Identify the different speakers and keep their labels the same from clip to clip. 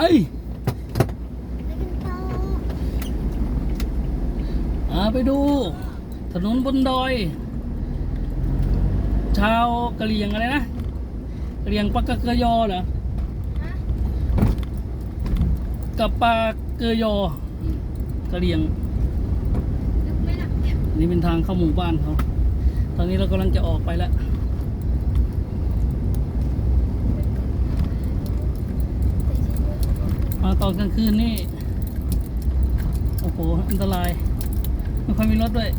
Speaker 1: ไปกันต่อ
Speaker 2: อ่าไปดู ถนนบนดอย ชาวกะเหรี่ยงอะไรนะกะเหรี่ยงปากกะเกยอเหรอ
Speaker 1: ฮะ
Speaker 2: กับปากเกยอกะเหรี่ยง
Speaker 1: ลึกไหมล่ะเนี่ย
Speaker 2: นี่เป็นทางเข้าหมู่บ้านเขา ตอนนี้เรากำลังจะออกไปแล้ว มาตอนกลางคืนนี่ โอ้โห อันตราย ไม่ค่อยมีรถด้วย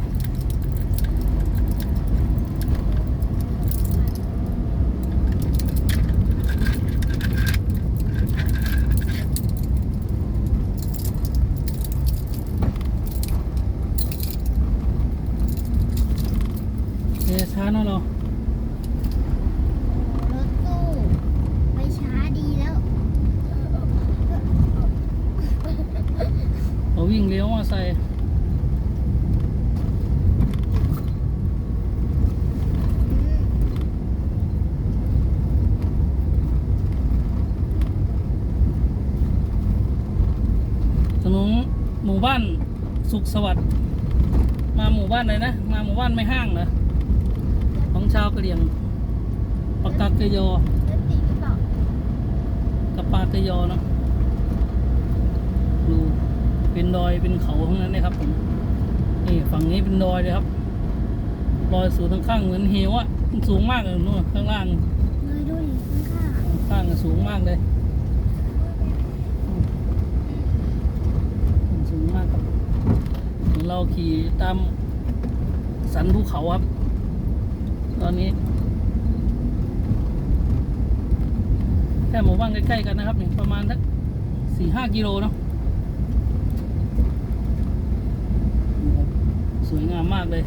Speaker 2: เอะช้าเนอะเรา
Speaker 1: รถตู้ไปช้าดีแล้ว
Speaker 2: เรา วิ่งเลี้ยวมาใส่ถนนหมู่บ้านสุขสวัสดิ์มาหมู่บ้านเลยนะ มาหมู่บ้านไม่ห้างเหรอของชาวกะเหรี่ยงปากกาเกยอ
Speaker 1: รถติดหรือเปล่า
Speaker 2: กับปาเกยอเนาะดู เป็นดอยเป็นเขาทั้งนั้นเลยครับผมนี่ฝั่งนี้เป็นดอยเลยครับดอยสูงทั้งข้างเหมือนเหวอะมันสูงมากเลยนู่นข้างล่าง
Speaker 1: เลยดูดิข้าง
Speaker 2: ข้างสูงมากเลยอืมสูงมากครับเหมือนเราขี่ตามสันภูเขาครับ ตอนนี้แค่หมู่บ้านใกล้ๆกันนะครับนี่ประมาณสักสี่ห้ากิโลเนาะนี่ครับ สวยงามมากเลย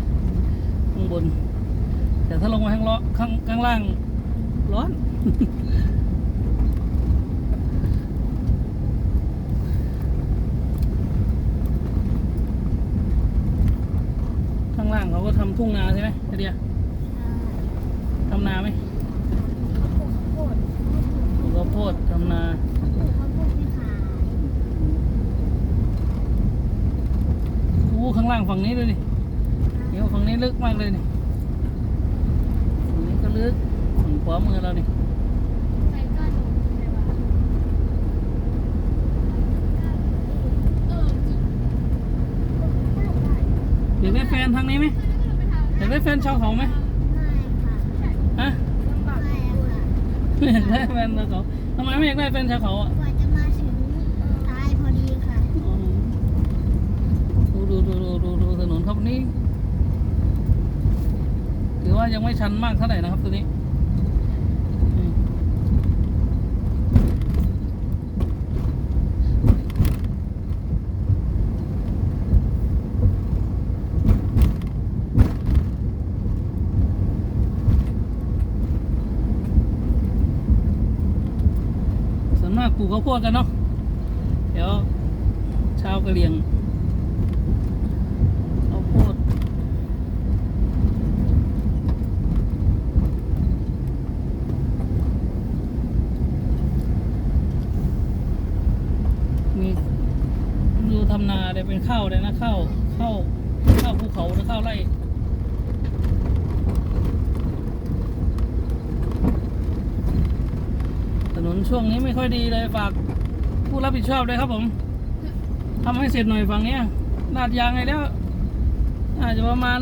Speaker 2: ข้างบน แต่ถ้าลงมาข้างล้อข้างข้างล่างร้อน ข้างล่างเขาก็ทำทุ่งนาใช่ไหมไอเดียทำนาไหม
Speaker 1: เขาปลูกข้าวโพด
Speaker 2: ทำนา
Speaker 1: ฟูข้าวโอ้
Speaker 2: ข้างล่างฝั่งนี้เลยนี่ นี้ลึกมากเลยนี่ฝั่งนี้ก็ลึกฝั่งขวามือเรานี่
Speaker 1: ใครกล้าดูใครวะเออจริงก็ลงได้
Speaker 2: อยากได้แฟนทางนี้ไหมอยากได้แฟนชาวเขาไหม
Speaker 1: ไม่ค่ะ
Speaker 2: ฮะ
Speaker 1: ลำบากไม่ค่ะ
Speaker 2: ไม่อยากได้แฟนชาวเขาทำไมไม่อยากได้แฟนชาวเขาอะ
Speaker 1: กว่าจะมาถึงตายพอดีค่ะ
Speaker 2: อ๋อดูดูดูดูดูดูถนนครับนี่ถื อว่ายังไม่ชันมากเท่าไหร่นะครับตัวนี้ส่วนมากปลูกข้าวโพดกันเนาะเดี๋ยวชาวกะเหรี่ยงข้าวโพดมีดูทำนาเดี๋ยวเป็น ข้าวเข้าวข้าวข้าภูเขาหรือข้าวไร่ถนนช่วงนี้ไม่ค่อยดีเลยฝากผู้รับผิดชอบเลยครับผมทำให้เสร็จหน่อยฝั่งเนี้ยลาดยางไงแล้วอาจจะประมาณ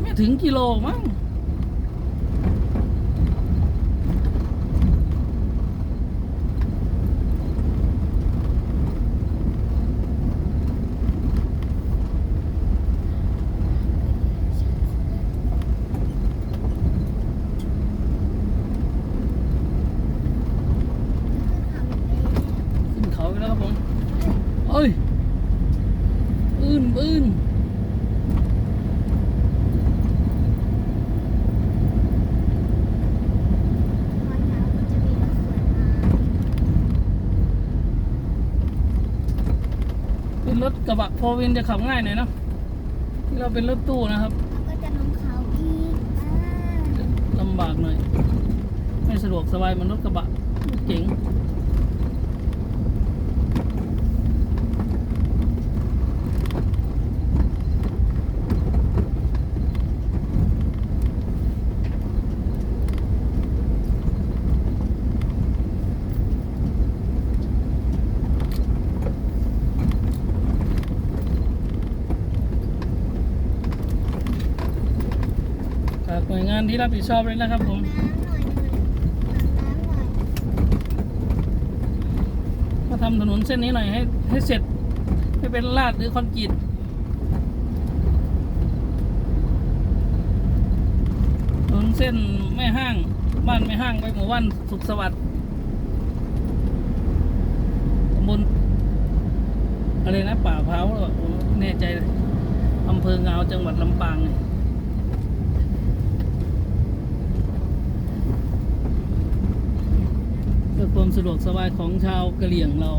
Speaker 2: ไม่ถึงกิโลมั้งขึ้นเขาไปแล้วครับผมเอ้ยปืนปืน
Speaker 1: ตอนเช้าก็จะมีรถสวนมา
Speaker 2: เป็นรถกระบะโฟวินจะขับง่ายหน่อยเนาะที่เราเป็นรถตู้นะครับ
Speaker 1: แล้วก็จะลงเขาอีกอ่า
Speaker 2: ลำบากหน่อยไม่สะดวกสบายเหมันรถกระบะรถเก๋ง วยงานที่รับผิดชอบเลยนะครับผมมาทำถนนเส้นนี้หน่อยให้ให้เสร็จให้เป็นลาดหรือคอนกรีตถนนเส้นแม่ห้างบ้านแม่ห้างไปหมู่บ้านสุขสวัสดิ์ตำบลอะไรนะป่าเผาหรอเปล่าผมแน่ใจเลยอำเภอเงาจังหวัดลำปางเนี่ยเพื่อความ สะดวกสบายของชาวกะเหรี่ยงเรา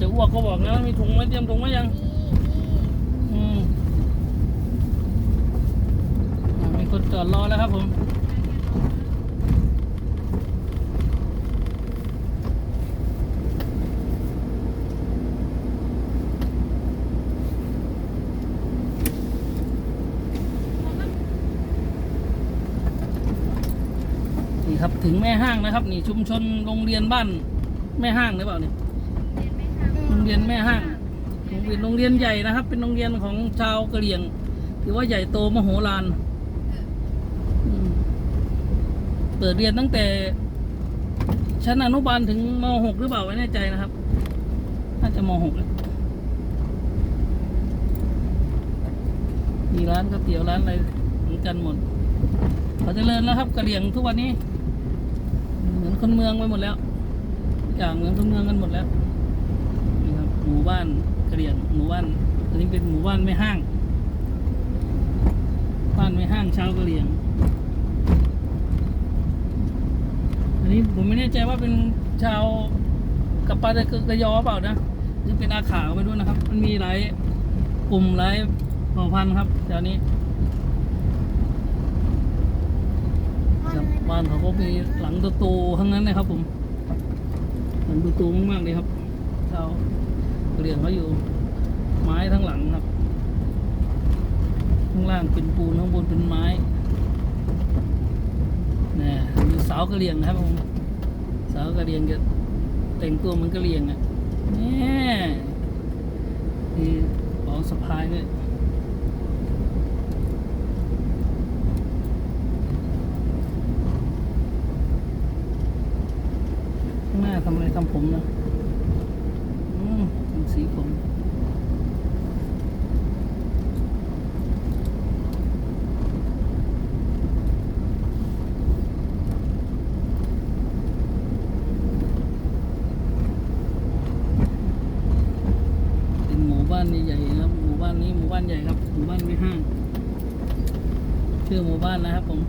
Speaker 2: จะอ้วกก็บอกนะมีถุงไหมเตรียมถุงไหมยังอืมมีคนจอดรอแล้วครับผมนี่ครับถึงแม่ห้างนะครับ นี่ชุมชนโรงเรียนบ้านแม่ห้างหรือเปล่าเนี่ย รงเรียนแม่ห้างโรงเรียนโรงเรียนใหญ่นะครับ เป็นโรงเรียนของชาวกะเหรี่ยง ถือว่าใหญ่โตมโหฬารเปิดเรียนตั้งแต่ ชั้นอนุบาลถึงม .6 หรือเปล่าไม่แน่ใจนะครับ น่าจะม .6 แล้วมีร้านก๋วยเตี๋ยวร้านอะไรเหมือนกันหมดเขาเจริญแล้วครับกะเหรี่ยงทุกวันนี้ เหมือนคนเมืองไปหมดแล้ว อย่างเหมือนคนเมืองกันหมดแล้ว หมู่บ้านกะเรียงหมู่บ้านอันนี้เป็นหมู่บ้านไม่ห้าง บ้านไม่ห้างชาวกะเรียงอันนี้ผมไม่แน่ใจว่าเป็นชาวกับปาตะกะยอเปล่านะหรือเป็นอาขาวไม่รู้นะครับ มันมีหลายกลุ่มหลายเผ่าพันธุ์ครับแถวนี้บ้านเขาก็มีหลังโตๆทั้งนั้นนะครับผมหลังโตๆมากๆเลยครับชาว เรียงเขาอยู่ ไม้ทั้งหลังครับ ข้างล่างเป็นปูนข้างบนเป็นไม้นี่มีสาวกะเรียงนะครับผมสาวกะเรียงจะแต่งตัวเหมือนกระเรียงอะนี่นี่ของสะพายด้วยข้งหน้าทำอะไรทำผมนะอืมทำสีผม เป็นหมู่บ้านใหญ่ๆครับ หมู่บ้านนี้หมู่บ้านใหญ่ครับ หมู่บ้านไม่ห้างชื่ อหมู่บ้านนะครับผม